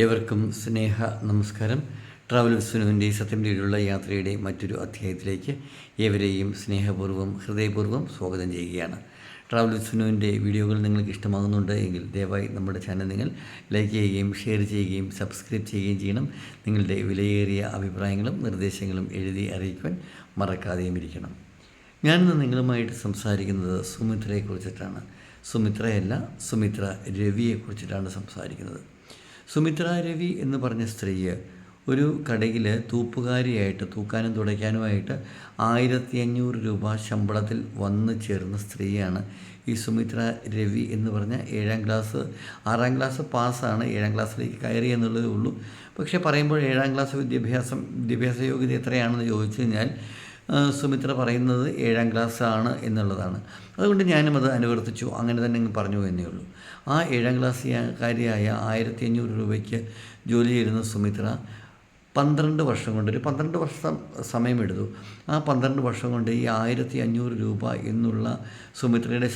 ഏവർക്കും സ്നേഹ നമസ്കാരം. ട്രാവൽ സുനുവിന്റെ സത്യം തേടിയുള്ള യാത്രയുടെ മറ്റൊരു അധ്യായത്തിലേക്ക് ഏവരെയും സ്നേഹപൂർവം ഹൃദയപൂർവം സ്വാഗതം ചെയ്യുകയാണ്. ട്രാവൽ സുനുവിന്റെ വീഡിയോകൾ നിങ്ങൾക്ക് ഇഷ്ടമാകുന്നുണ്ട് എങ്കിൽ ദയവായി നമ്മുടെ ചാനൽ നിങ്ങൾ ലൈക്ക് ചെയ്യുകയും ഷെയർ ചെയ്യുകയും സബ്സ്ക്രൈബ് ചെയ്യുകയും ചെയ്യണം. നിങ്ങളുടെ വിലയേറിയ അഭിപ്രായങ്ങളും നിർദ്ദേശങ്ങളും എഴുതി അറിയിക്കുവാൻ മറക്കാതെയും ഇരിക്കണം. ഞാനിന്ന് നിങ്ങളുമായിട്ട് സംസാരിക്കുന്നത് സുമിത്രയെക്കുറിച്ചിട്ടാണ്. സുമിത്രയല്ല സുമിത്ര രവിയെക്കുറിച്ചിട്ടാണ് സംസാരിക്കുന്നത്. സുമിത്ര രവി എന്ന് പറഞ്ഞ സ്ത്രീ ഒരു കടയിൽ തൂപ്പുകാരിയായിട്ട് തൂക്കാനും തുടയ്ക്കാനുമായിട്ട് ആയിരത്തി അഞ്ഞൂറ് രൂപ ശമ്പളത്തിൽ വന്നു ചേർന്ന സ്ത്രീയാണ് ഈ സുമിത്ര രവി എന്ന് പറഞ്ഞ ഏഴാം ക്ലാസ് ആറാം ക്ലാസ് പാസ്സാണ്. ഏഴാം ക്ലാസ്സിലേക്ക് കയറി എന്നുള്ളതേ ഉള്ളൂ. പക്ഷേ പറയുമ്പോൾ ഏഴാം ക്ലാസ് വിദ്യാഭ്യാസം വിദ്യാഭ്യാസ യോഗ്യത എത്രയാണെന്ന് ചോദിച്ചു കഴിഞ്ഞാൽ സുമിത്ര പറയുന്നത് ഏഴാം ക്ലാസ് ആണ് എന്നുള്ളതാണ്. അതുകൊണ്ട് ഞാനും അത് അനുവർത്തിച്ചു. അങ്ങനെ തന്നെ അങ്ങ് പറഞ്ഞു എന്നേ ഉള്ളൂ. ആ ഏഴാം ക്ലാസ്സുകാരിയായ ആയിരത്തി അഞ്ഞൂറ് രൂപയ്ക്ക് ജോലി ചെയ്യുന്ന സുമിത്ര പന്ത്രണ്ട് വർഷം കൊണ്ട് ഒരു പന്ത്രണ്ട് വർഷം സമയമെടുത്തു ആ പന്ത്രണ്ട് വർഷം കൊണ്ട് ഈ ആയിരത്തി അഞ്ഞൂറ് രൂപ എന്നുള്ള സുമിത്രയുടെ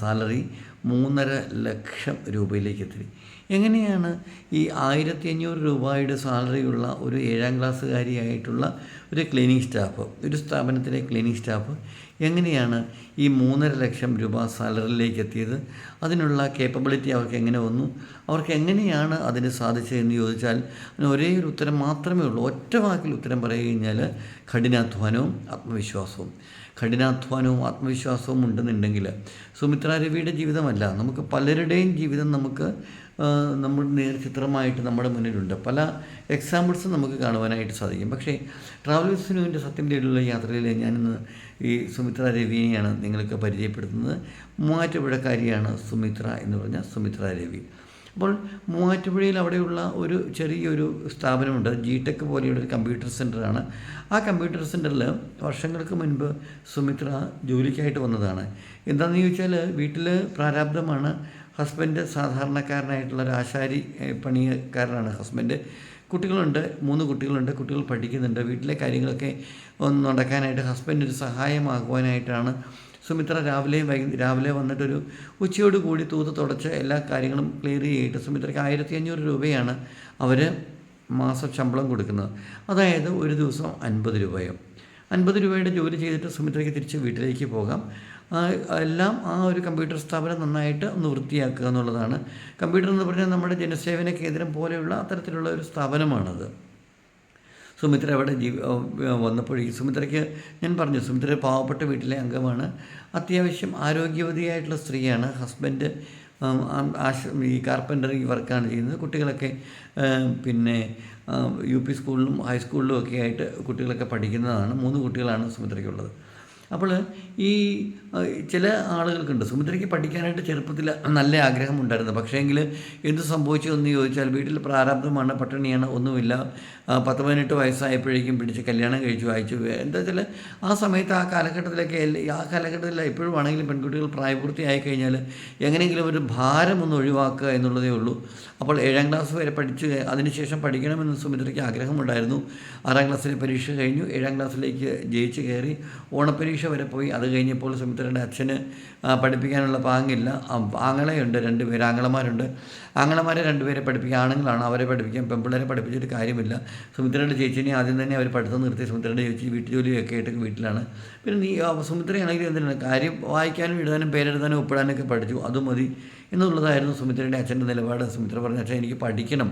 സാലറി മൂന്നര ലക്ഷം രൂപയിലേക്ക് എത്തി. എങ്ങനെയാണ് ഈ ആയിരത്തി അഞ്ഞൂറ് രൂപയുടെ സാലറിയുള്ള ഒരു ഏഴാം ക്ലാസ്സുകാരിയായിട്ടുള്ള ഒരു ക്ലീനിങ് സ്റ്റാഫ് ഒരു സ്ഥാപനത്തിലെ ക്ലീനിങ് സ്റ്റാഫ് എങ്ങനെയാണ് ഈ മൂന്നര ലക്ഷം രൂപ സാലറിയിലേക്ക് എത്തിയത് അതിനുള്ള കേപ്പബിലിറ്റി അവർക്ക് എങ്ങനെ വന്നു? അവർക്ക് എങ്ങനെയാണ് അതിന് സാധിച്ചതെന്ന് ചോദിച്ചാൽ അതിന് ഒരേ ഒരു ഉത്തരം മാത്രമേ ഉള്ളൂ. ഒറ്റ വാക്കിൽ ഉത്തരം പറയുക കഴിഞ്ഞാൽ കഠിനാധ്വാനവും ആത്മവിശ്വാസവും. കഠിനാധ്വാനവും ആത്മവിശ്വാസവും ഉണ്ടെന്നുണ്ടെങ്കിൽ സുമിത്ര രവിയുടെ ജീവിതമല്ല നമുക്ക് പലരുടെയും ജീവിതം നമുക്ക് ആ, നേർ ചിത്രമായിട്ട് നമ്മുടെ മുന്നിലുണ്ട്. പല എക്സാമ്പിൾസും നമുക്ക് കാണുവാനായിട്ട് സാധിക്കും. പക്ഷേ ട്രാവൽ വിസ്നുവിന്റെ സത്യം തേടിയുള്ള യാത്രയിൽ ഞാനിന്ന് ഈ സുമിത്ര രവിയെയാണ് നിങ്ങൾക്ക് പരിചയപ്പെടുത്തുന്നത്. മൂവാറ്റുപുഴക്കാരിയാണ് സുമിത്ര എന്ന് പറഞ്ഞ സുമിത്ര രവി. അപ്പോൾ മൂവാറ്റുപുഴയിൽ അവിടെയുള്ള ഒരു ചെറിയൊരു സ്ഥാപനമുണ്ട്. ജി ടെക് പോലെയുള്ള ഒരു കമ്പ്യൂട്ടർ സെന്ററാണ് ആ കമ്പ്യൂട്ടർ സെന്ററിൽ വർഷങ്ങൾക്ക് മുൻപ് സുമിത്ര ജോലിക്കായിട്ട് വന്നതാണ്. എന്താണെന്ന് ചോദിച്ചാൽ വീട്ടിൽ പ്രാരാബ്ധമാണ് ഹസ്ബൻഡ് സാധാരണക്കാരനായിട്ടുള്ള ഒരു ആശാരി പണിക്കാരനാണ്. ഹസ്ബൻഡ് കുട്ടികളുണ്ട് മൂന്ന് കുട്ടികളുണ്ട് കുട്ടികൾ പഠിക്കുന്നുണ്ട്. വീട്ടിലെ കാര്യങ്ങളൊക്കെ ഒന്ന് നടക്കാനായിട്ട് ഹസ്ബൻഡ് ഒരു സഹായമാകുവാനായിട്ടാണ് സുമിത്ര രാവിലെ വൈകു രാവിലെ വന്നിട്ടൊരു ഉച്ചയോട് കൂടി തൂത്ത് തുടച്ച് എല്ലാ കാര്യങ്ങളും ക്ലിയർ ചെയ്തിട്ട് സുമിത്രയ്ക്ക് ആയിരത്തി അഞ്ഞൂറ് രൂപയാണ് അവർ മാസം ശമ്പളം കൊടുക്കുന്നത്. അതായത് ഒരു ദിവസം അൻപത് രൂപയും. അൻപത് രൂപയുടെ ജോലി ചെയ്തിട്ട് സുമിത്രയ്ക്ക് തിരിച്ച് വീട്ടിലേക്ക് പോകാം. എല്ലാം ആ ഒരു കമ്പ്യൂട്ടർ സ്ഥാപനം നന്നായിട്ട് ഒന്ന് വൃത്തിയാക്കുക എന്നുള്ളതാണ്. കമ്പ്യൂട്ടർ എന്ന് പറഞ്ഞാൽ നമ്മുടെ ജനസേവന കേന്ദ്രം പോലെയുള്ള അത്തരത്തിലുള്ള ഒരു സ്ഥാപനമാണത്. സുമിത്ര അവിടെ ജീവി വന്നപ്പോഴേ സുമിത്രയ്ക്ക് ഞാൻ പറഞ്ഞു സുമിത്ര പാവപ്പെട്ട വീട്ടിലെ അംഗമാണ്. അത്യാവശ്യം ആരോഗ്യവതിയായിട്ടുള്ള സ്ത്രീയാണ്. ഹസ്ബൻഡ് ആശ ഈ കാർപ്പന്ററിങ് വർക്കാണ് ചെയ്യുന്നത്. കുട്ടികളൊക്കെ പിന്നെ യു പി സ്കൂളിലും ഹൈസ്കൂളിലും ഒക്കെ ആയിട്ട് കുട്ടികളൊക്കെ പഠിക്കുന്നതാണ്. മൂന്ന് കുട്ടികളാണ് സുമിത്രയ്ക്കുള്ളത്. അപ്പോൾ ഈ ചില ആളുകൾക്കുണ്ട്. സുമിത്രയ്ക്ക് പഠിക്കാനായിട്ട് ചെറുപ്പത്തിൽ നല്ല ആഗ്രഹമുണ്ടായിരുന്നു. പക്ഷേ എങ്കിൽ എന്ത് സംഭവിച്ചു എന്ന് ചോദിച്ചാൽ വീട്ടിൽ പ്രാരാബ്ധമാണ് പട്ടിണിയാണ് ഒന്നുമില്ല. പത്ത് പതിനെട്ട് വയസ്സായപ്പോഴേക്കും പിടിച്ച് കല്യാണം കഴിച്ചു അയച്ചു. എന്താ വെച്ചാൽ ആ സമയത്ത് ആ കാലഘട്ടത്തിലൊക്കെ ആ കാലഘട്ടത്തിൽ എപ്പോഴും ആണെങ്കിലും പെൺകുട്ടികൾ പ്രായപൂർത്തിയായി കഴിഞ്ഞാൽ എങ്ങനെയെങ്കിലും ഒരു ഭാരം ഒന്ന് ഒഴിവാക്കുക എന്നുള്ളതേ ഉള്ളൂ. അപ്പോൾ ഏഴാം ക്ലാസ് വരെ പഠിച്ച് അതിനുശേഷം പഠിക്കണമെന്ന് സുമിത്രയ്ക്ക് ആഗ്രഹമുണ്ടായിരുന്നു. ആറാം ക്ലാസ്സിലെ പരീക്ഷ കഴിഞ്ഞു. ഏഴാം ക്ലാസ്സിലേക്ക് ജയിച്ച് കയറി ഓണപ്പരീക്ഷ വരെ പോയി. അത് കഴിഞ്ഞപ്പോൾ സുമിത്രയുടെ അച്ഛന് പഠിപ്പിക്കാനുള്ള പാങ്ങില്ല. ആങ്ങളെയുണ്ട് രണ്ട് പേര് ആങ്ങളമാരുണ്ട്. ആങ്ങളമാരെ രണ്ടുപേരെ പഠിപ്പിക്കുക ആണുങ്ങളാണ് അവരെ പഠിപ്പിക്കാൻ. പെമ്പിള്ളേരെ പഠിപ്പിച്ചിട്ട് കാര്യമില്ല. സുമിത്രയുടെ ചേച്ചിനെ ആദ്യം തന്നെ അവർ പഠിത്തം നിർത്തി. സുമിത്രയുടെ ചേച്ചി വീട്ടുജോലിയൊക്കെ ആയിട്ട് വീട്ടിലാണ്. പിന്നെ നീ സുമിത്രയാണെങ്കിൽ എന്തിനാണ്? കാര്യം വായിക്കാനും എഴുതാനും പേരെഴുതാനും ഒപ്പിടാനൊക്കെ പഠിച്ചു. അതും മതി. എന്നുള്ളതായിരുന്നു സുമിത്രയുടെ അച്ഛന്റെ നിലപാട്. സുമിത്ര പറഞ്ഞ അച്ഛൻ എനിക്ക് പഠിക്കണം.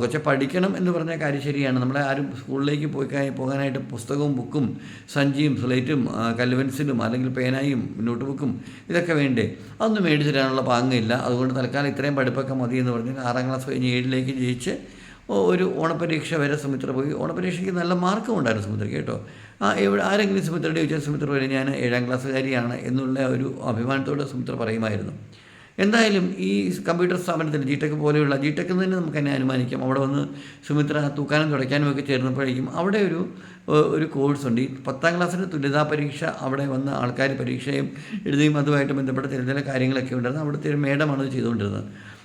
കൊച്ചെ പഠിക്കണം എന്ന് പറഞ്ഞ കാര്യം ശരിയാണ്. നമ്മളെ ആരും സ്കൂളിലേക്ക് പോയി പോകാനായിട്ട് പുസ്തകവും ബുക്കും സഞ്ചിയും സ്ലേറ്റും കല്ലുവൻസിലും അല്ലെങ്കിൽ പേനായും നോട്ട് ബുക്കും ഇതൊക്കെ വേണ്ടേ? അതൊന്നും മേടിച്ചു തരാനുള്ള പാങ്ങില്ല അതുകൊണ്ട് തൽക്കാലം ഇത്രയും പഠിപ്പൊക്കെ മതി എന്ന് പറഞ്ഞ് ആറാം ക്ലാസ് കഴിഞ്ഞ് ഏഴിലേക്ക് ജയിച്ച് ഒരു ഓണപരീക്ഷ വരെ സുമിത്ര പോയി. ഓണപരീക്ഷയ്ക്ക് നല്ല മാർക്കും ഉണ്ടായിരുന്നു സുമിത്രയ്ക്ക് കേട്ടോ. ആ എവിടെ ആരെങ്കിലും സുമിത്രയുടെ ചോദിച്ചാൽ സുമിത്ര പറയും ഞാൻ ഏഴാം ക്ലാസ്സുകാരിയാണ് എന്നുള്ള ഒരു അഭിമാനത്തോടെ സുമിത്ര പറയുമായിരുന്നു. എന്തായാലും ഈ കമ്പ്യൂട്ടർ സ്ഥാപനത്തിൽ ജി ടെക് പോലെയുള്ള ജി ടെക് തന്നെ നമുക്ക് തന്നെ അനുമാനിക്കാം. അവിടെ വന്ന് സുമിത്ര തൂക്കാനും തുടയ്ക്കാനും ഒക്കെ ചേർന്നപ്പോഴേക്കും അവിടെ ഒരു ഒരു കോഴ്സ് ഉണ്ട്. ഈ പത്താം ക്ലാസ്സിന്റെ തുല്യതാ പരീക്ഷ അവിടെ വന്ന ആൾക്കാർ പരീക്ഷയും എഴുതിയും അതുമായിട്ട് ബന്ധപ്പെട്ട ചില ചില കാര്യങ്ങളൊക്കെ ഉണ്ടായിരുന്നു. അവിടുത്തെ ഒരു മേഡമാണ് ചെയ്തുകൊണ്ടിരുന്നത്.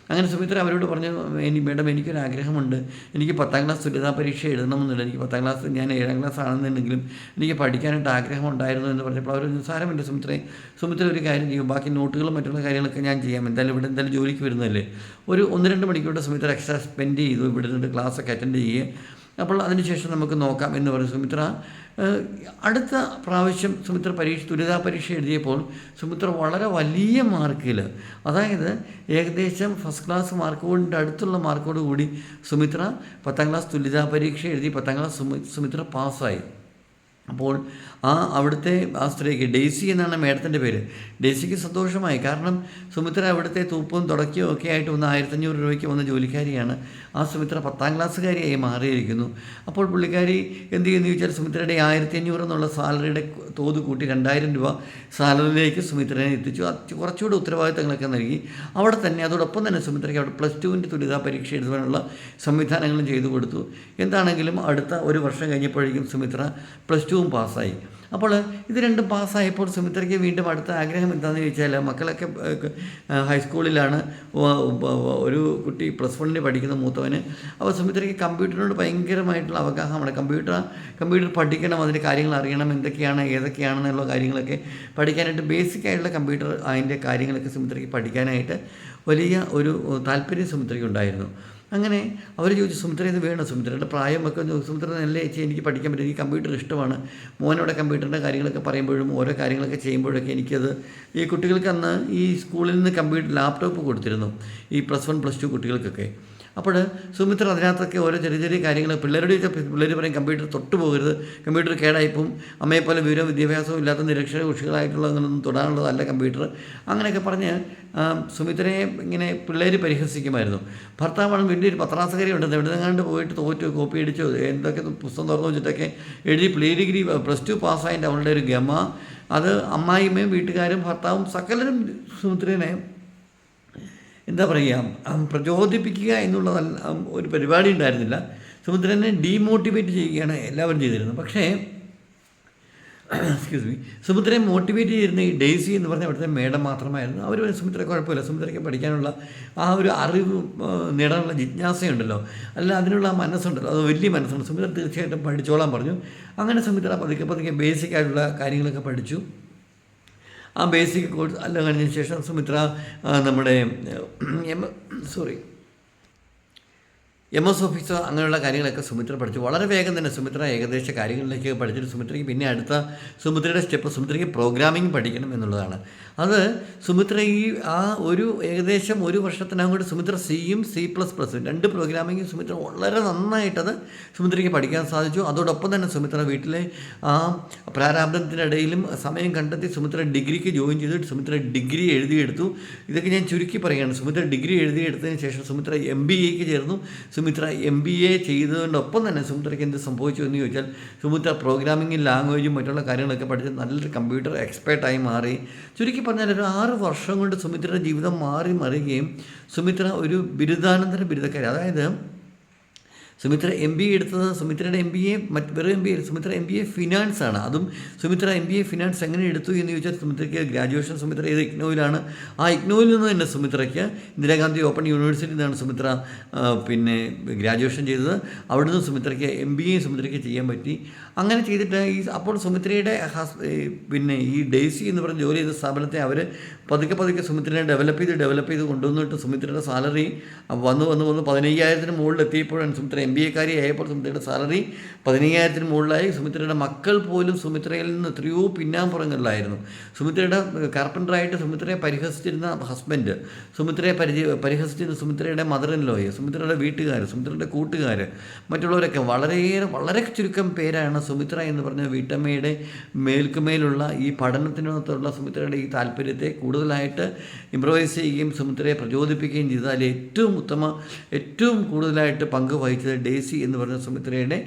അങ്ങനെ സുമിത്ര അവരോട് പറഞ്ഞു എനി മേഡം എനിക്കൊരു ആഗ്രഹമുണ്ട് എനിക്ക് പത്താം ക്ലാസ് തുല്യതാ പരീക്ഷ എഴുതണമെന്നുണ്ട്. എനിക്ക് പത്താം ക്ലാസ് ഞാൻ ഏഴാം ക്ലാസ് ആണെന്നുണ്ടെങ്കിലും എനിക്ക് പഠിക്കാനായിട്ട് ആഗ്രഹമുണ്ടായിരുന്നു എന്ന് പറഞ്ഞപ്പോൾ അവർ സാരമില്ല സുമിത്രയെ സുമിത്ര ഒരു കാര്യം ചെയ്യും. ബാക്കി നോട്ടുകളും മറ്റുള്ള കാര്യങ്ങളൊക്കെ ഞാൻ ചെയ്യാം. എന്തായാലും ഇവിടെ എന്തായാലും ജോലിക്ക് വരുന്നതല്ലേ? ഒരു ഒന്ന് രണ്ട് മണിക്കൂർ സുമിത്ര എക്സ്ട്രാ സ്പെൻഡ് ചെയ്തു. ഇവിടെ നിന്നിട്ട് ക്ലാസ്സൊക്കെ അറ്റൻഡ് ചെയ്യുക അപ്പോൾ അതിനുശേഷം നമുക്ക് നോക്കാം എന്ന് പറയും സുമിത്ര. അടുത്ത പ്രാവശ്യം സുമിത്ര പരീക്ഷ തുരിതാ പരീക്ഷ എഴുതിയപ്പോൾ സുമിത്ര വളരെ വലിയ മാർക്കിൽ അതായത് ഏകദേശം ഫസ്റ്റ് ക്ലാസ് മാർക്കോടിന്റെ അടുത്തുള്ള മാർക്കോട് കൂടി സുമിത്ര പത്താം ക്ലാസ് തുല്യതാ പരീക്ഷ എഴുതി പത്താം ക്ലാസ് സുമിത്ര പാസ്സായി. അപ്പോൾ ആ അവിടുത്തെ ആ സ്ത്രീക്ക് ഡെയ്സി എന്നാണ് മേഡത്തിന്റെ പേര്. ഡെയ്സിക്ക് സന്തോഷമായി. കാരണം സുമിത്ര അവിടുത്തെ തൂപ്പും തുടക്കിയും ഒക്കെ ആയിട്ട് വന്ന് ആയിരത്തഞ്ഞൂറ് രൂപയ്ക്ക് വന്ന ജോലിക്കാരിയാണ്. ആ സുമിത്ര പത്താം ക്ലാസ്സുകാരിയായി മാറിയിരിക്കുന്നു. അപ്പോൾ പുള്ളിക്കാരി എന്ത് ചെയ്യുന്നു ചോദിച്ചാൽ സുമിത്രയുടെ ആയിരത്തി അഞ്ഞൂറ് എന്നുള്ള സാലറിയുടെ തോത് കൂട്ടി രണ്ടായിരം രൂപ സാലറിയിലേക്ക് സുമിത്രനെ എത്തിച്ചു. കുറച്ചുകൂടി ഉത്തരവാദിത്തങ്ങളൊക്കെ നൽകി. അവിടെ തന്നെ അതോടൊപ്പം തന്നെ സുമിത്രയ്ക്ക് അവിടെ പ്ലസ് ടുവിന്റെ തുല്യതാ പരീക്ഷ എഴുതുവാനുള്ള സംവിധാനങ്ങളും ചെയ്തു കൊടുത്തു. എന്താണെങ്കിലും അടുത്ത ഒരു വർഷം കഴിഞ്ഞപ്പോഴേക്കും സുമിത്ര പ്ലസ് ടുവും പാസ്സായി. അപ്പോൾ ഇത് രണ്ടും പാസ്സായപ്പോൾ സുമിത്രയ്ക്ക് വീണ്ടും അടുത്ത ആഗ്രഹം എന്താണെന്ന് ചോദിച്ചാൽ മക്കളൊക്കെ ഹൈസ്കൂളിലാണ് ഒരു കുട്ടി പ്ലസ് വണ്ണിന് പഠിക്കുന്ന മൂത്തവന്. അപ്പോൾ സുമിത്രയ്ക്ക് കമ്പ്യൂട്ടറിനോട് ഭയങ്കരമായിട്ടുള്ള അവഗാഹമാണ്. കമ്പ്യൂട്ടർ കമ്പ്യൂട്ടർ പഠിക്കണം അതിന്റെ കാര്യങ്ങൾ അറിയണം എന്തൊക്കെയാണ് ഏതൊക്കെയാണെന്നുള്ള കാര്യങ്ങളൊക്കെ പഠിക്കാനായിട്ട് ബേസിക് ആയിട്ടുള്ള കമ്പ്യൂട്ടർ അതിന്റെ കാര്യങ്ങളൊക്കെ സുമിത്രയ്ക്ക് പഠിക്കാനായിട്ട് വലിയ ഒരു താല്പര്യം സുമിത്രയ്ക്ക് ഉണ്ടായിരുന്നു. അങ്ങനെ അവർ ചോദിച്ചു സുമിത്ര ഇത് വേണം? സുമിത്രയുടെ പ്രായമൊക്കെ സുമിത്ര നല്ല ചേച്ചി എനിക്ക് പഠിക്കാൻ പറ്റും. എനിക്ക് കമ്പ്യൂട്ടർ ഇഷ്ടമാണ്. മോനോടെ കമ്പ്യൂട്ടറിന്റെ കാര്യങ്ങളൊക്കെ പറയുമ്പോഴും ഓരോ കാര്യങ്ങളൊക്കെ ചെയ്യുമ്പോഴൊക്കെ എനിക്കത് ഈ കുട്ടികൾക്ക് അന്ന് ഈ സ്കൂളിൽ നിന്ന് കമ്പ്യൂട്ടർ ലാപ്ടോപ്പ് കൊടുത്തിരുന്നു. ഈ പ്ലസ് വൺ പ്ലസ് ടു കുട്ടികൾക്കൊക്കെ. അപ്പോൾ സുമിത്ര അതിനകത്തൊക്കെ ഓരോ ചെറിയ ചെറിയ കാര്യങ്ങൾ പിള്ളേരോട് പിള്ളേർ പറയും കമ്പ്യൂട്ടർ തൊട്ട് പോകരുത്. കമ്പ്യൂട്ടർ കേടായിപ്പോവും. അമ്മയെപ്പോലെ വിവരവും വിദ്യാഭ്യാസവും ഇല്ലാത്ത നിരക്ഷര ഒന്നും തൊടാനുള്ളതല്ല കമ്പ്യൂട്ടർ. അങ്ങനെയൊക്കെ പറഞ്ഞ് സുമിത്രയെ ഇങ്ങനെ പിള്ളേർ പരിഹസിക്കുമായിരുന്നു. ഭർത്താവാണ് വലിയൊരു പത്രാസകരി ഉണ്ടെന്ന് എവിടെ നിന്നാണ്ട് പോയിട്ട് തോറ്റു കോപ്പി അടിച്ചു എന്തൊക്കെ പുസ്തകം തുറന്നു വെച്ചിട്ടൊക്കെ എഴുതി പ്ലേ ഡിഗ്രി പ്ലസ് ടു പാസ്സായതിന്റെ അവളുടെ ഒരു ഗമ. അത് അമ്മായിമ്മയും വീട്ടുകാരും ഭർത്താവും സകലരും സുമിത്രനെ എന്താ പറയുക പ്രചോദിപ്പിക്കുക എന്നുള്ളതല്ല ഒരു പരിപാടി ഉണ്ടായിരുന്നില്ല. സുമിത്രനെ ഡീമോട്ടിവേറ്റ് ചെയ്യുകയാണ് എല്ലാവരും ചെയ്തിരുന്നത്. പക്ഷേ എക്സ്ക്യൂസ് മീ സുമിത്രയെ മോട്ടിവേറ്റ് ചെയ്തിരുന്ന ഈ ഡെയ്സി എന്ന് പറഞ്ഞ അവിടുത്തെ മേഡം മാത്രമായിരുന്നു. അവർ സുമിത്ര കുഴപ്പമില്ല സുമിത്രയ്ക്ക് പഠിക്കാനുള്ള ആ ഒരു അറിവ് നേടാനുള്ള ജിജ്ഞാസയുണ്ടല്ലോ. അല്ല അതിനുള്ള മനസ്സുണ്ടല്ലോ. അത് വലിയ മനസ്സുണ്ട്. സുമിത്ര തീർച്ചയായിട്ടും പഠിച്ചോളാൻ പറഞ്ഞു. അങ്ങനെ സുമിത്ര പതുക്കെ പതുക്കെ ബേസിക് ആയിട്ടുള്ള കാര്യങ്ങളൊക്കെ പഠിച്ചു. ആ ബേസിക് കോഴ്സ് അല്ല കഴിഞ്ഞതിന് ശേഷം സുമിത്ര നമ്മുടെ സോറി എം എസ് ഓഫീസർ അങ്ങനെയുള്ള കാര്യങ്ങളൊക്കെ സുമിത്ര പഠിച്ചു. വളരെ വേഗം തന്നെ സുമിത്ര ഏകദേശ കാര്യങ്ങളിലേക്ക് പഠിച്ചിട്ട് സുമിത്രയ്ക്ക് പിന്നെ അടുത്ത സുമിത്രയുടെ സ്റ്റെപ്പ് സുമിത്രയ്ക്ക് പ്രോഗ്രാമിംഗ് പഠിക്കണം എന്നുള്ളതാണ്. അത് സുമിത്ര ഈ ആ ഒരു ഏകദേശം ഒരു വർഷത്തിനകം കൂടി സുമിത്ര സിയും സി പ്ലസ് പ്ലസും രണ്ട് പ്രോഗ്രാമിങ്ങും സുമിത്ര വളരെ നന്നായിട്ടത് സുമിത്രയ്ക്ക് പഠിക്കാൻ സാധിച്ചു. അതോടൊപ്പം തന്നെ സുമിത്ര വീട്ടിലെ ആ പ്രാരാബ്ദത്തിനിടയിലും സമയം കണ്ടെത്തി സുമിത്ര ഡിഗ്രിക്ക് ജോയിൻ ചെയ്തിട്ട് സുമിത്ര ഡിഗ്രി എഴുതിയെടുത്തു. ഇതൊക്കെ ഞാൻ ചുരുക്കി പറയുകയാണ് സുമിത്ര ഡിഗ്രി എഴുതിയെടുത്തതിന് ശേഷം സുമിത്ര എം ബി എക്ക് ചേർന്നു. സുമിത്ര എം ബി എ ചെയ്തതിനൊപ്പം തന്നെ സുമിത്രയ്ക്ക് എന്ത് സംഭവിച്ചു എന്ന് ചോദിച്ചാൽ സുമിത്ര പ്രോഗ്രാമിങ്ങും ലാംഗ്വേജും മറ്റുള്ള കാര്യങ്ങളൊക്കെ പഠിച്ച് നല്ലൊരു കമ്പ്യൂട്ടർ എക്സ്പേർട്ടായി മാറി. ചുരുക്കി പറഞ്ഞാൽ ഒരു ആറ് വർഷം കൊണ്ട് സുമിത്രയുടെ ജീവിതം മാറി മറിയുകയും സുമിത്ര ഒരു ബിരുദാനന്തര ബിരുദക്കാരി. അതായത് സുമിത്ര എം ബി എ എടുത്തത് സുമിത്രയുടെ എം ബി എ മറ്റ് വെറും M B A Sumitra M B A finance ആണ്. അതും Sumitra M B A finance എങ്ങനെ എടുത്തു എന്ന് ചോദിച്ചാൽ സുമിത്രയ്ക്ക് ഗ്രാജുവേഷൻ സുമിത്ര ചെയ്ത് ഇഗ്നോയിലാണ് ആ ഇഗ്നോയിൽ നിന്ന് തന്നെ സുമിത്രയ്ക്ക് ഇന്ദിരാഗാന്ധി ഓപ്പൺ യൂണിവേഴ്സിറ്റിയിൽ നിന്നാണ് സുമിത്ര പിന്നെ ഗ്രാജുവേഷൻ ചെയ്തത്. അവിടുന്ന് സുമിത്രയ്ക്ക് എം ബി എ സുമിത്രയ്ക്ക് ചെയ്യാൻ പറ്റി. അങ്ങനെ ചെയ്തിട്ട് ഈ അപ്പോൾ സുമിത്രയുടെ പിന്നെ ഈ ഡേസി എന്ന് പറഞ്ഞ ജോലി ചെയ്ത സ്ഥാപനത്തെ അവർ പതുക്കെ പതുക്കെ സുമിത്രനെ ഡെവലപ്പ് ചെയ്ത് ഡെവലപ്പ് ചെയ്ത് കൊണ്ടുവന്നിട്ട് സുമിത്രയുടെ സാലറി വന്ന് വന്ന് വന്ന് പതിനയ്യായിരത്തിന് മുകളിൽ എത്തിയപ്പോഴാണ് സുമിത്ര എം ബി എക്കാരി ആയപ്പോൾ സുമിത്രയുടെ സാലറി പതിനയ്യായിരത്തിന് മുകളിലായി. സുമിത്രയുടെ മക്കൾ പോലും സുമിത്രയിൽ നിന്ന് എത്രയോ പിന്നാമ്പുറങ്ങളിലായിരുന്നു. സുമിത്രയുടെ കാർപ്പന്ററായിട്ട് സുമിത്രയെ പരിഹസിച്ചിരുന്ന ഹസ്ബൻഡ് സുമിത്രയെ പരിചയ പരിഹസിച്ചിരുന്ന സുമിത്രയുടെ മദർ ഇൻ ലോയെ സുമിത്രയുടെ വീട്ടുകാർ സുമിത്രയുടെ കൂട്ടുകാർ മറ്റുള്ളവരൊക്കെ വളരെയേറെ വളരെ ചുരുക്കം പേരാണ് സുമിത്ര എന്ന് പറഞ്ഞ വീട്ടമ്മയുടെ മേൽക്കുമേലുള്ള ഈ പഠനത്തിനകത്തുള്ള സുമിത്രയുടെ ഈ താല്പര്യത്തെ കൂടുതലായിട്ട് ഇമ്പ്രവൈസ് ചെയ്യുകയും സുമിത്രയെ പ്രചോദിപ്പിക്കുകയും ചെയ്താൽ ഏറ്റവും ഉത്തമ ഏറ്റവും കൂടുതലായിട്ട് പങ്ക് വഹിച്ചത് ഡേസി എന്ന് പറഞ്ഞ സുമിത്രയുടെ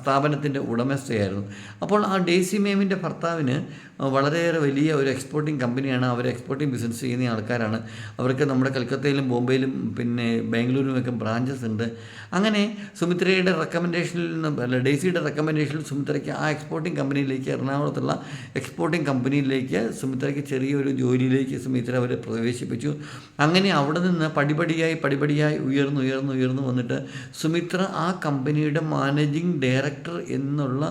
സ്ഥാപനത്തിന്റെ ഉടമസ്ഥയായിരുന്നു. അപ്പോൾ ആ ഡേസി മേമിന്റെ ഭർത്താവിന് വളരെയേറെ വലിയ ഒരു എക്സ്പോർട്ടിംഗ് കമ്പനിയാണ്. അവർ എക്സ്പോർട്ടിംഗ് ബിസിനസ് ചെയ്യുന്ന ആൾക്കാരാണ്. അവർക്ക് നമ്മുടെ കൽക്കത്തയിലും ബോംബെയിലും പിന്നെ ബാംഗ്ലൂരിലുമൊക്കെ ബ്രാഞ്ചസ് ഉണ്ട്. അങ്ങനെ സുമിത്രയുടെ റെക്കമെൻഡേഷനിൽ നിന്ന് അല്ല ഡേസിയുടെ റെക്കമെൻഡേഷനിൽ സുമിത്രയ്ക്ക് ആ എക്സ്പോർട്ടിംഗ് കമ്പനിയിലേക്ക് എറണാകുളത്തുള്ള എക്സ്പോർട്ടിംഗ് കമ്പനിയിലേക്ക് സുമിത്രയ്ക്ക് ചെറിയൊരു ജോലിയിലേക്ക് സുമിത്ര അവരെ പ്രവേശിപ്പിച്ചു. അങ്ങനെ അവിടെ നിന്ന് പടിപടിയായി പടിപടിയായി ഉയർന്നു ഉയർന്നു വന്നിട്ട് സുമിത്ര ആ കമ്പനിയുടെ മാനേജിങ് ഡയറക്ടർ എന്നുള്ള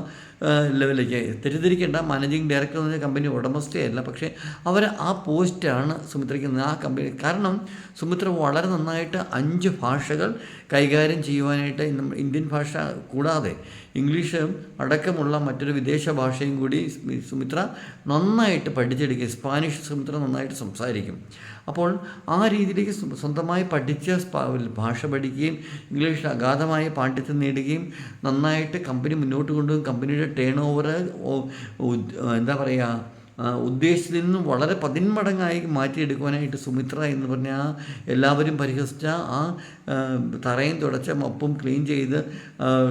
ലെവലിലേക്ക് തെറ്റിദ്ധരിക്കേണ്ട. മാനേജിങ് ഡയറക്ടർ എന്ന് പറഞ്ഞാൽ കമ്പനി ഉടമസ്ഥയല്ല പക്ഷേ അവർ ആ പോസ്റ്റാണ് സുമിത്രയ്ക്ക് ആ കമ്പനി. കാരണം സുമിത്ര വളരെ നന്നായിട്ട് അഞ്ച് ഭാഷകൾ കൈകാര്യം ചെയ്യുവാനായിട്ട് ഇന്ത്യൻ ഭാഷ കൂടാതെ ഇംഗ്ലീഷ് അടക്കമുള്ള മറ്റൊരു വിദേശ ഭാഷയും കൂടി സുമിത്ര നന്നായിട്ട് പഠിച്ചെടുക്കുക സ്പാനിഷ് സുമിത്ര നന്നായിട്ട് സംസാരിക്കും. അപ്പോൾ ആ രീതിയിലേക്ക് സ്വന്തമായി പഠിച്ച ഭാഷ പഠിക്കുകയും ഇംഗ്ലീഷിൽ അഗാധമായ പാണ്ഡിത്യം നേടുകയും നന്നായിട്ട് കമ്പനി മുന്നോട്ട് കൊണ്ടുപോകും കമ്പനിയുടെ ടേൺ ഓവർ എന്താ പറയുക ഉദ്ദേശത്തിൽ നിന്നും വളരെ പതിന്മടങ്ങായി മാറ്റിയെടുക്കുവാനായിട്ട് സുമിത്ര എന്ന് പറഞ്ഞ ആ എല്ലാവരും പരിഹസിച്ച ആ തറയും തുടച്ച മപ്പും ക്ലീൻ ചെയ്ത്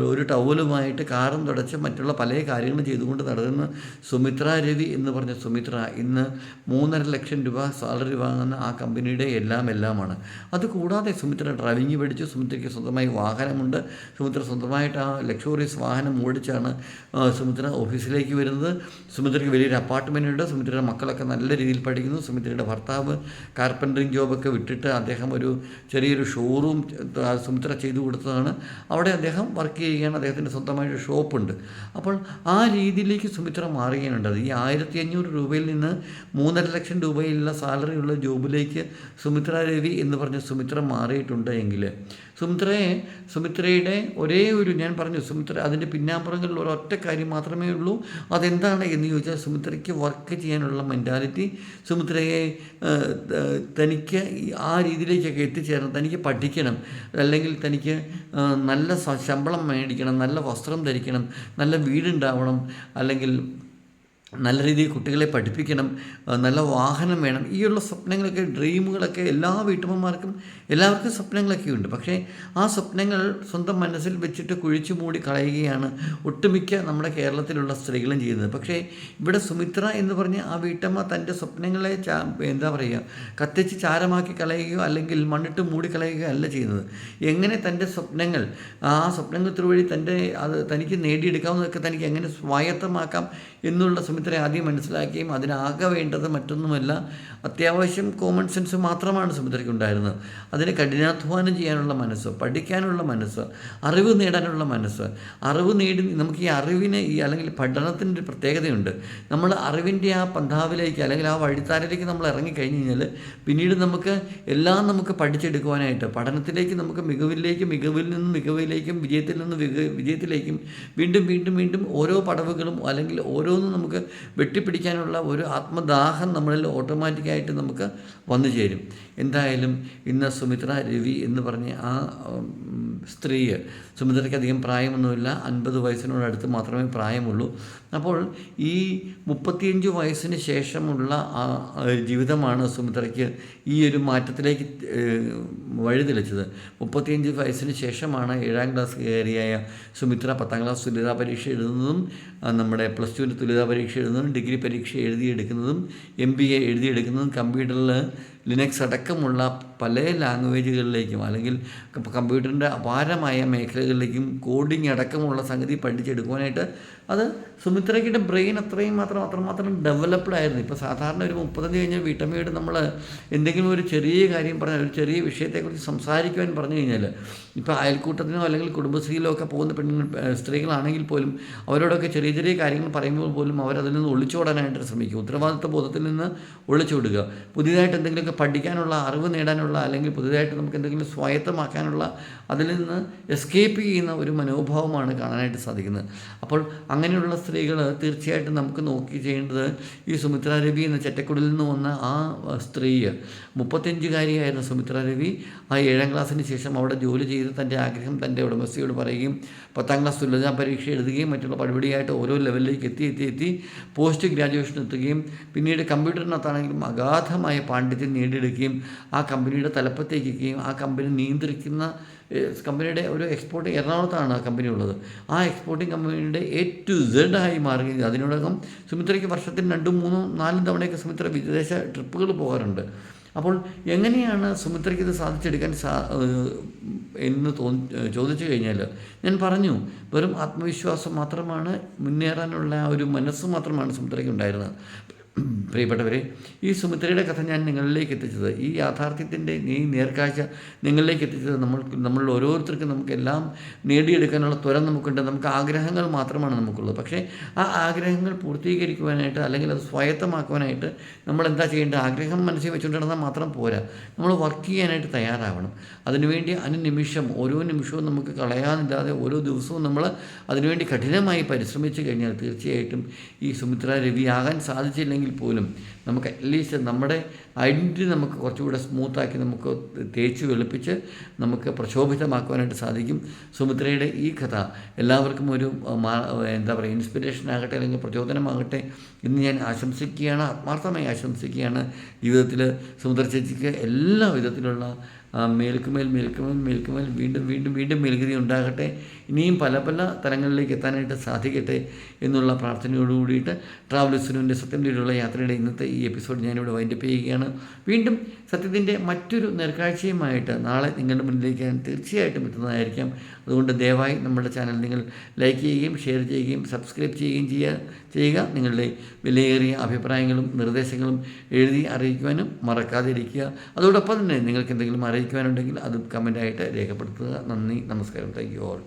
ഒരു ടവലുമായിട്ട് കാറും തുടച്ച് മറ്റുള്ള പല കാര്യങ്ങളും ചെയ്തുകൊണ്ട് നടക്കുന്ന സുമിത്ര രവി എന്ന് പറഞ്ഞ സുമിത്ര ഇന്ന് മൂന്നര ലക്ഷം രൂപ സാലറി വാങ്ങുന്ന ആ കമ്പനിയുടെ എല്ലാം എല്ലാമാണ്. അതുകൂടാതെ സുമിത്ര ഡ്രൈവിംഗ് പഠിച്ചു. സുമിത്രയ്ക്ക് സ്വന്തമായി വാഹനമുണ്ട്. സുമിത്ര സ്വന്തമായിട്ട് ആ ലക്ഷറീസ് വാഹനം ഓടിച്ചാണ് സുമിത്ര ഓഫീസിലേക്ക് വരുന്നത്. സുമിത്രയ്ക്ക് വലിയൊരു അപ്പാർട്ട്മെന്റ് ഉണ്ട് സുമിത്രയുടെ മക്കളൊക്കെ നല്ല രീതിയിൽ പഠിക്കുന്നു. സുമിത്രയുടെ ഭർത്താവ് കാർപ്പന്ററിങ് ജോബൊക്കെ വിട്ടിട്ട് അദ്ദേഹം ഒരു ചെറിയൊരു ഷോറൂം സുമിത്ര ചെയ്തു കൊടുത്തതാണ്. അവിടെ അദ്ദേഹം വർക്ക് ചെയ്യുകയാണ്. അദ്ദേഹത്തിന്റെ സ്വന്തമായിട്ട് ഷോപ്പുണ്ട് അപ്പോൾ ആ രീതിയിലേക്ക് സുമിത്ര മാറുകയാണുണ്ടത് ഈ ആയിരത്തി അഞ്ഞൂറ് രൂപയിൽ നിന്ന് മൂന്നര ലക്ഷം രൂപയിലുള്ള സാലറിയുള്ള ജോബിലേക്ക് സുമിത്ര രവി എന്ന് പറഞ്ഞ സുമിത്ര മാറിയിട്ടുണ്ട് എങ്കിൽ സുമിത്രയെ സുമിത്രയുടെ ഒരേ ഒരു ഞാൻ പറഞ്ഞു സുമിത്ര അതിന്റെ പിന്നാമ്പുറങ്ങളിൽ ഒരൊറ്റ കാര്യം മാത്രമേ ഉള്ളൂ. അതെന്താണ് എന്ന് ചോദിച്ചാൽ സുമിത്രയ്ക്ക് വർക്ക് ചെയ്യാനുള്ള മെന്റാലിറ്റി സുമിത്രയെ തനിക്ക് ആ രീതിയിലേക്കൊക്കെ എത്തിച്ചേരണം തനിക്ക് പഠിക്കണം അല്ലെങ്കിൽ തനിക്ക് നല്ല ശമ്പളം മേടിക്കണം നല്ല വസ്ത്രം ധരിക്കണം നല്ല വീടുണ്ടാവണം അല്ലെങ്കിൽ നല്ല രീതിയിൽ കുട്ടികളെ പഠിപ്പിക്കണം നല്ല വാഹനം വേണം. ഈയുള്ള സ്വപ്നങ്ങളൊക്കെ ഡ്രീമുകളൊക്കെ എല്ലാ വീട്ടമ്മമാർക്കും എല്ലാവർക്കും സ്വപ്നങ്ങളൊക്കെ ഉണ്ട് പക്ഷേ ആ സ്വപ്നങ്ങൾ സ്വന്തം മനസ്സിൽ വെച്ചിട്ട് കുഴിച്ചു മൂടി കളയുകയാണ് ഒട്ടുമിക്ക നമ്മുടെ കേരളത്തിലുള്ള സ്ത്രീകളും ചെയ്യുന്നത്. പക്ഷേ ഇവിടെ സുമിത്ര എന്ന് പറഞ്ഞ ആ വീട്ടമ്മ തന്റെ സ്വപ്നങ്ങളെ എന്താ പറയുക കത്തിച്ച് ചാരമാക്കി കളയുകയോ അല്ലെങ്കിൽ മണ്ണിട്ട് മൂടി കളയുകയോ അല്ല ചെയ്യുന്നത്. എങ്ങനെ തന്റെ സ്വപ്നങ്ങൾ ആ സ്വപ്നങ്ങൾ വഴി തന്റെ അത് തനിക്ക് നേടിയെടുക്കാവുന്നതൊക്കെ തനിക്ക് എങ്ങനെ സ്വായത്തമാക്കാം എന്നുള്ള സുമിത്ര ആദ്യം മനസ്സിലാക്കുകയും അതിനാകെ വേണ്ടത് മറ്റൊന്നുമല്ല അത്യാവശ്യം കോമൺ സെൻസ് മാത്രമാണ് സുമിത്രയ്ക്ക് ഉണ്ടായിരുന്നത് അതിന് കഠിനാധ്വാനം ചെയ്യാനുള്ള മനസ്സ് പഠിക്കാനുള്ള മനസ്സ് അറിവ് നേടാനുള്ള മനസ്സ്. അറിവ് നേടി നമുക്ക് ഈ അറിവിന് ഈ അല്ലെങ്കിൽ പഠനത്തിന്റെ ഒരു പ്രത്യേകതയുണ്ട്. നമ്മൾ അറിവിന്റെ ആ പന്ഥാവിലേക്ക് അല്ലെങ്കിൽ ആ വഴിത്താരയിലേക്ക് നമ്മൾ ഇറങ്ങിക്കഴിഞ്ഞ് കഴിഞ്ഞാൽ പിന്നീട് നമുക്ക് എല്ലാം നമുക്ക് പഠിച്ചെടുക്കുവാനായിട്ട് പഠനത്തിലേക്ക് നമുക്ക് മികവിലേക്ക് മികവിൽ നിന്നും മികവിലേക്കും വിജയത്തിൽ നിന്ന് വിജയത്തിലേക്കും വീണ്ടും വീണ്ടും വീണ്ടും ഓരോ പടവുകളും അല്ലെങ്കിൽ ഓരോന്നും നമുക്ക് വെട്ടിപ്പിടിക്കാനുള്ള ഒരു ആത്മദാഹം നമ്മളിൽ ഓട്ടോമാറ്റിക്കായിട്ട് നമുക്ക് വന്നു ചേരും. എന്തായാലും ഇന്ന് സുമിത്ര രവി എന്ന് പറഞ്ഞ ആ സ്ത്രീ സുമിത്രയ്ക്ക് അധികം പ്രായമൊന്നുമില്ല. അൻപത് വയസ്സിനോടടുത്ത് മാത്രമേ പ്രായമുള്ളൂ. അപ്പോൾ ഈ മുപ്പത്തിയഞ്ച് വയസ്സിന് ശേഷമുള്ള ആ ജീവിതമാണ് സുമിത്രയ്ക്ക് ഈ ഒരു മാറ്റത്തിലേക്ക് വഴി വഴിതെളിച്ചത്. മുപ്പത്തിയഞ്ച് വയസ്സിന് ശേഷമാണ് ഏഴാം ക്ലാസ് കയറിയായ സുമിത്ര പത്താം ക്ലാസ് തുല്യതാ പരീക്ഷ എഴുതുന്നതും നമ്മുടെ പ്ലസ് ടുവിന്റെ തുല്യതാ പരീക്ഷ എഴുതുന്നതും ഡിഗ്രി പരീക്ഷ എഴുതിയെടുക്കുന്നതും എം ബി എ എഴുതിയെടുക്കുന്നതും കമ്പ്യൂട്ടറിൽ ലിനക്സ് അടക്കമുള്ള പല ലാംഗ്വേജുകളിലേക്കും അല്ലെങ്കിൽ കമ്പ്യൂട്ടറിന്റെ അപാരമായ മേഖലകളിലേക്കും കോഡിംഗ് അടക്കമുള്ള സംഗതി പഠിച്ചെടുക്കുവാനായിട്ട് അത് സുമിത്രയ്ക്കിന്റെ ബ്രെയിൻ അത്രയും മാത്രം അത്രമാത്രം ഡെവലപ്ഡ് ആയിരുന്നു. ഇപ്പോൾ സാധാരണ ഒരു മുപ്പത്തഞ്ച് കഴിഞ്ഞാൽ വീട്ടമ്മയോട് നമ്മൾ എന്തെങ്കിലും ഒരു ചെറിയ കാര്യം പറഞ്ഞാൽ ഒരു ചെറിയ വിഷയത്തെക്കുറിച്ച് സംസാരിക്കുവാൻ പറഞ്ഞു കഴിഞ്ഞാൽ ഇപ്പോൾ അയൽക്കൂട്ടത്തിനോ അല്ലെങ്കിൽ കുടുംബശ്രീയിലോ ഒക്കെ പോകുന്ന പെണ്ണുങ്ങൾ സ്ത്രീകളാണെങ്കിൽ പോലും അവരോടൊക്കെ ചെറിയ ചെറിയ കാര്യങ്ങൾ പറയുമ്പോൾ പോലും അവരതിൽ നിന്ന് ഒളിച്ചോടാനായിട്ട് ശ്രമിക്കും. ഉത്തരവാദിത്വ ബോധത്തിൽ നിന്ന് ഒളിച്ചോടുക. പുതിയതായിട്ട് എന്തെങ്കിലുമൊക്കെ പഠിക്കാനുള്ള അറിവ് നേടാനുള്ള അല്ലെങ്കിൽ പുതിയതായിട്ട് നമുക്ക് എന്തെങ്കിലും സ്വായത്തമാക്കാനുള്ള അതിൽ നിന്ന് എസ്കേപ്പ് ചെയ്യുന്ന ഒരു മനോഭാവമാണ് കാണാനായിട്ട് സാധിക്കുന്നത്. അപ്പോൾ അങ്ങനെയുള്ള സ്ത്രീകൾ തീർച്ചയായിട്ടും നമുക്ക് നോക്കി ചെയ്യേണ്ടത് ഈ സുമിത്ര രവി എന്ന ചെറ്റക്കുടിൽ നിന്ന് വന്ന ആ സ്ത്രീ മുപ്പത്തഞ്ചുകാരിയായിരുന്ന സുമിത്ര രവി ആ ഏഴാം ക്ലാസ്സിന് ശേഷം അവിടെ ജോലി ചെയ്ത് തന്റെ ആഗ്രഹം തന്റെ ഉടമസ്ഥയോട് പറയുകയും പത്താം ക്ലാസ് തുല്യതാ പരീക്ഷ എഴുതുകയും മറ്റുള്ള പടിപടിയായിട്ട് ഓരോ ലെവലിലേക്ക് എത്തി എത്തി എത്തി പോസ്റ്റ് ഗ്രാജുവേഷൻ എത്തുകയും പിന്നീട് കമ്പ്യൂട്ടറിനകത്താണെങ്കിലും അഗാധമായ പാണ്ഡിത്യം നേടിയെടുക്കുകയും ആ കമ്പനിയുടെ തലപ്പത്തേക്കുകയും ആ കമ്പനി നിയന്ത്രിക്കുന്ന കമ്പനിയുടെ ഒരു എക്സ്പോർട്ടിംഗ് എറണാകുളത്താണ് ആ കമ്പനി ഉള്ളത് ആ എക്സ്പോർട്ടിംഗ് കമ്പനിയുടെ എ ടു സെഡ് ആയി മാറുകയും അതിനോടകം സുമിത്രയ്ക്ക് വർഷത്തിൽ രണ്ടും മൂന്നും നാലും തവണയൊക്കെ സുമിത്ര വിദേശ ട്രിപ്പുകൾ പോകാറുണ്ട്. അപ്പോൾ എങ്ങനെയാണ് സുമിത്രയ്ക്ക് ഇത് സാധിച്ചെടുക്കാൻ സാ എന്ന് തോന്നി ചോദിച്ചു കഴിഞ്ഞാൽ ഞാൻ പറഞ്ഞു വെറും ആത്മവിശ്വാസം മാത്രമാണ് മുന്നേറാനുള്ള ഒരു മനസ്സ് മാത്രമാണ് സുമിത്രയ്ക്ക് ഉണ്ടായിരുന്നത്. പ്രിയപ്പെട്ടവരെ ഈ സുമിത്രയുടെ കഥ ഞാൻ നിങ്ങളിലേക്ക് എത്തിച്ചത് ഈ യാഥാർത്ഥ്യത്തിന്റെ ഈ നേർക്കാഴ്ച നിങ്ങളിലേക്ക് എത്തിച്ചത് നമ്മൾ നമ്മൾ ഓരോരുത്തർക്കും നമുക്കെല്ലാം നേടിയെടുക്കാനുള്ള ത്വരം നമുക്കുണ്ട് നമുക്ക് ആഗ്രഹങ്ങൾ മാത്രമാണ് നമുക്കുള്ളത്. പക്ഷേ ആ ആഗ്രഹങ്ങൾ പൂർത്തീകരിക്കുവാനായിട്ട് അല്ലെങ്കിൽ അത് സ്വായത്തമാക്കുവാനായിട്ട് നമ്മൾ എന്താ ചെയ്യേണ്ടത്? ആഗ്രഹം മനസ്സിൽ വെച്ചുകൊണ്ടിരുന്നാൽ മാത്രം പോരാ. നമ്മൾ വർക്ക് ചെയ്യാനായിട്ട് തയ്യാറാവണം. അതിനുവേണ്ടി അനുനിമിഷം ഓരോ നിമിഷവും നമുക്ക് കളയാനില്ലാതെ ഓരോ ദിവസവും നമ്മൾ അതിനുവേണ്ടി കഠിനമായി പരിശ്രമിച്ചു കഴിഞ്ഞാൽ തീർച്ചയായിട്ടും ഈ സുമിത്ര രവിയാകാൻ ആകാൻ പോലും നമുക്ക് അറ്റ്ലീസ്റ്റ് നമ്മുടെ ഐഡന്റിറ്റി നമുക്ക് കുറച്ചുകൂടെ സ്മൂത്താക്കി നമുക്ക് തേച്ച് വെളുപ്പിച്ച് നമുക്ക് പ്രക്ഷോഭിതമാക്കുവാനായിട്ട് സാധിക്കും. സുമിത്രയുടെ ഈ കഥ എല്ലാവർക്കും ഒരു എന്താ പറയുക ഇൻസ്പിറേഷൻ ആകട്ടെ അല്ലെങ്കിൽ പ്രചോദനമാകട്ടെ എന്ന് ഞാൻ ആശംസിക്കുകയാണ്. ആത്മാർത്ഥമായി ആശംസിക്കുകയാണ്. ജീവിതത്തിൽ സുമിത്ര ചേച്ചിക്ക് എല്ലാ വിധത്തിലുള്ള മേൽക്കുമേൽ മേൽക്കുമേൽ മേൽക്കുമേൽ വീണ്ടും വീണ്ടും വീണ്ടും മേൽഗതി ഉണ്ടാകട്ടെ. ഇനിയും പല പല തലങ്ങളിലേക്ക് എത്താനായിട്ട് സാധിക്കട്ടെ എന്നുള്ള പ്രാർത്ഥനയോട് കൂടിയിട്ട് ട്രാവലേഴ്സിനുവിന്റെ സത്യം തീരുള്ള യാത്രയുടെ ഇന്നത്തെ ഈ എപ്പിസോഡ് ഞാനിവിടെ വൈൻഡപ്പ് ചെയ്യുകയാണ്. വീണ്ടും സത്യത്തിന്റെ മറ്റൊരു നേർക്കാഴ്ചയുമായിട്ട് നാളെ നിങ്ങളുടെ മുന്നിലേക്ക് ഞാൻ തീർച്ചയായിട്ടും എത്തുന്നതായിരിക്കാം. അതുകൊണ്ട് ദയവായി നമ്മുടെ ചാനൽ നിങ്ങൾ ലൈക്ക് ചെയ്യുകയും ഷെയർ ചെയ്യുകയും സബ്സ്ക്രൈബ് ചെയ്യുകയും ചെയ്യുക ചെയ്യുക. നിങ്ങളുടെ വിലയേറിയ അഭിപ്രായങ്ങളും നിർദ്ദേശങ്ങളും എഴുതി അറിയിക്കുവാനും മറക്കാതിരിക്കുക അതോടൊപ്പം തന്നെ നിങ്ങൾക്ക് എന്തെങ്കിലും അറിയിക്കുവാനുണ്ടെങ്കിൽ അത് കമന്റായിട്ട് രേഖപ്പെടുത്തുക. നന്ദി നമസ്കാരം. Thank you all